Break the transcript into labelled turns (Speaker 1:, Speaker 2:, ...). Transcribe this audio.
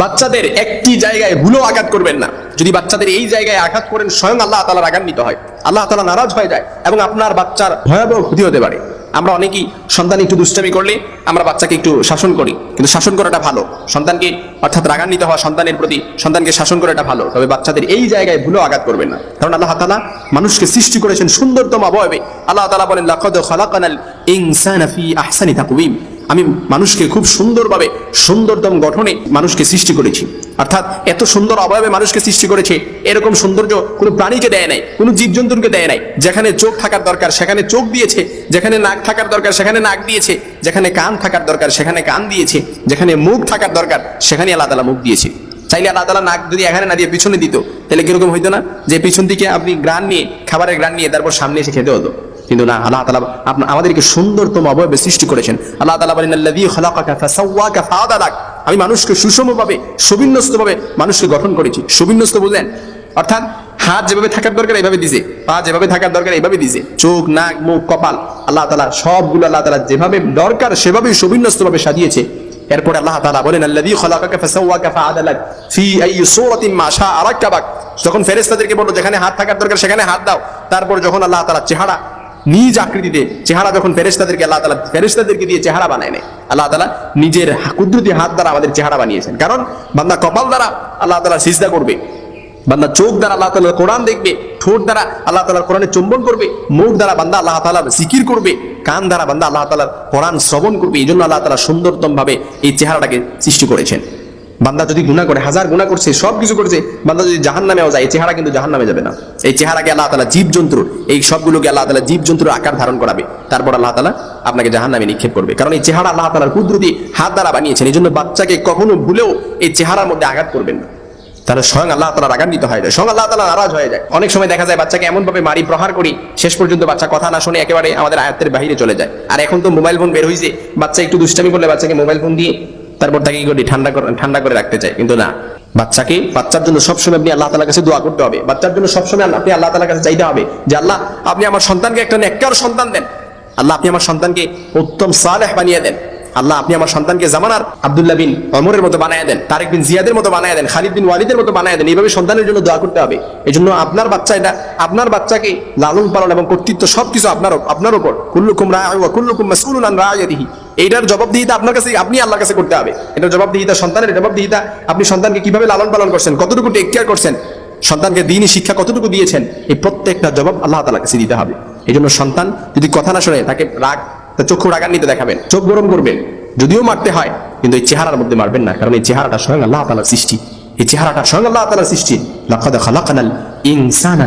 Speaker 1: বাচ্চাদের একটি জায়গায় ভুলো আঘাত করবেন না। যদি বাচ্চাদের এই জায়গায় আঘাত করেন, স্বয়ং আল্লাহ তালা রাগান্বিত হয়। আল্লাহ তালা নারাজ হয়ে যায় এবং আপনার বাচ্চার ভয়াবহ ক্ষতি হতে পারে। আমরা অনেকেই সন্তান একটু দুষ্টামি করলে আমরা বাচ্চাকে একটু শাসন করি, কিন্তু শাসন করাটা ভালো। সন্তানকে অর্থাৎ রাগান্বিত হওয়া সন্তানের প্রতি সন্তানকে শাসন করাটা ভালো। তবে বাচ্চাদের এই জায়গায় ভুলো আঘাত করবেন না। কারণ আল্লাহ তালা মানুষকে সৃষ্টি করেছেন সুন্দরতম অবয়বে। আল্লাহ তালা বলেন, লাকাদ খালাকানাল ইনসানা আমি মানুষকে খুব সুন্দরভাবে সুন্দরতম গঠনে মানুষকে সৃষ্টি করেছি। অর্থাৎ এত সুন্দর অবয়বে মানুষকে সৃষ্টি করেছে, এরকম সৌন্দর্য কোনো প্রাণীকে দেয় নাই, কোনো জীবজন্তুকে দেয় নাই। যেখানে চোখ থাকার দরকার, সেখানে চোখ দিয়েছে, যেখানে নাক থাকার দরকার, সেখানে নাক দিয়েছে, যেখানে কান থাকার দরকার, সেখানে কান দিয়েছে, যেখানে মুখ থাকার দরকার, সেখানে আল্লাহ তালা মুখ দিয়েছে। চাইলে আল্লাহ তালা নাক যদি এখানে না দিয়ে পিছনে দিত, তাহলে কীরকম হইতো না? যে পিছন দিকে আপনি গ্রান নিয়ে, খাবারের গ্রান নিয়ে তারপর সামনে এসে খেতে হতো। কিন্তু না, আল্লাহ তালা আপনার আমাদেরকে সুন্দরতম অবয়বে সৃষ্টি করেছেন। আল্লাহ তালা বলেন আমি মানুষকে সুষমভাবে, সুবিন্যস্তভাবে মানুষকে গঠন করেছি। সুবিন্যস্ত বুঝলেন অর্থাৎ হাত যেভাবে থাকার দরকার, এইভাবে দিছে। পা যেভাবে থাকার দরকার, এইভাবে দিছে। চোখ, নাক, মুখ, কপাল, আল্লাহ তালা সবগুলো আল্লাহ তালা যেভাবে দরকার, সেভাবেই সুবিন্যস্তভাবে সাজিয়েছে। এরপরে আল্লাহ তালা বলেন, আল্লাযী খালাকাকা ফাসাওয়াকা ফাআদালাক ফি আইয়ি সূরাতিন মা শাআ রাক্কাবাক যখন ফেরেশতাদেরকে বলল, যেখানে হাত থাকার দরকার, সেখানে হাত দাও। তারপর যখন আল্লাহ তাআলা চেহারা নিজ আকৃতিতে চেহারা যখন ফেরেশতাদেরকে আল্লাহ তাআলা ফেরেশতাদেরকে দিয়ে চেহারা বানায় নেয়, আল্লাহ তালা নিজের কুদরতি হাত দ্বারা আমাদের চেহারা বানিয়েছেন। কারণ বান্দা কপাল দ্বারা আল্লাহ তালা সিজদা করবে, বান্দা চোখ দ্বারা আল্লাহ তাআলার কোরআন দেখবে, ঠোঁট দ্বারা আল্লাহ তাআলার কোরআনে চুম্বন করবে, মুখ দ্বারা বান্দা আল্লাহ তাআলার জিকির করবে, কান দ্বারা বান্দা আল্লাহ তাআলার কোরআন শ্রবণ করবে, এই জন্য আল্লাহ তালা সুন্দরতম ভাবে এই চেহারাটাকে সৃষ্টি করেছেন। বান্দা যদি গুণা করে, হাজার গুণা করছে সব কিছু করছে, বান্দা যদি জাহান নামেও যায়, এই চেহারা কিন্তু জাহান নামে যাবে না। এই চেহারাকে আল্লাহ তালা জীব জন্তুর এই সবগুলোকে আল্লাহ তালা জীব জন্তুর আকার ধারণ করাবে। তারপর আল্লাহ তালা আপনাকে জাহান নামে নিক্ষেপ করবে। কারণ এই চেহারা আল্লাহ তালার কুদরতি হাত দ্বারা বানিয়েছেন এই জন্য বাচ্চাকে কখনো ভুলেও এই চেহারার মধ্যে আঘাত করবেন না। তাহলে স্বয়ং আল্লাহ তালা রাগান্বিত হয়ে যায়, স্বয়ং আল্লাহ তালা নারাজ হয়ে যায়। অনেক সময় দেখা যায় বাচ্চাকে এমন ভাবে মারি, প্রহার করি, শেষ পর্যন্ত বাচ্চা কথা না শুনে একেবারে আমাদের আয়ত্তের বাইরে চলে যায়। আর এখন তো মোবাইল ফোন বের হয়েছে বাচ্চা একটু দুষ্টামি করলে বাচ্চাকে মোবাইল ফোন দিয়ে তারপর তাকে কি করি? ঠান্ডা করে ঠান্ডা করে রাখতে চাই। কিন্তু না। বাচ্চাকে বাচ্চার জন্য সবসময় আপনি আল্লাহ তালার কাছে দোয়া করতে হবে। বাচ্চার জন্য সবসময় আপনি আল্লাহ তালার কাছে চাইতে হবে যে, আল্লাহ, আপনি আমার সন্তানকে একটা নেককার সন্তান দেন। আল্লাহ, আপনি আমার সন্তানকে উত্তম সালেহ বানিয়ে দেন। আল্লাহ, আপনি আমার সন্তানকে জামানার আব্দুল্লাহ বিন অমরের মতো বানায় দেন, তারেক বিন জিয়াদের মতো বানায় দেন, খালিদ বিন ওয়ালিদের মতো বানায় দেন, এইভাবে সন্তানের জন্য দোয়া করতে হবে। এই জন্য আপনার বাচ্চা এটা, আপনার বাচ্চাকে লালন পালন এবং কর্তৃত্ব সবকিছু আপনার আপনার উপর কুল্লুকুম রায় কুল্লুকুম মাসউলুন আন রায়াতিহি। এইটার জবাবদিহিতা আপনার কাছে, আপনি আল্লাহর কাছে করতে হবে। এটার জবাবদিহিতা সন্তানের জবাবদিহিতা, আপনি সন্তানকে কীভাবে লালন পালন করছেন, কতটুকু টেক কেয়ার করছেন, সন্তানকে দিনই শিক্ষা কতটুকু দিয়েছেন, এই প্রত্যেকটা জবাব আল্লাহ তালার কাছে দিতে হবে। এই জন্য সন্তান যদি কথা না শোনে, তাকে রাগ চক্ষু রাগান্বিত দেখাবেন, চোখ গরম করবেন। যদিও মারতে হয়, কিন্তু এই চেহারার মধ্যে মারবেন না, কারণ এই চেহারাটা স্বয়ং আল্লাহ তালার সৃষ্টি। এই চেহারাটা স্বয়ং আল্লাহ তালার সৃষ্টি। লাকাদ খালাকানাল ইনসানা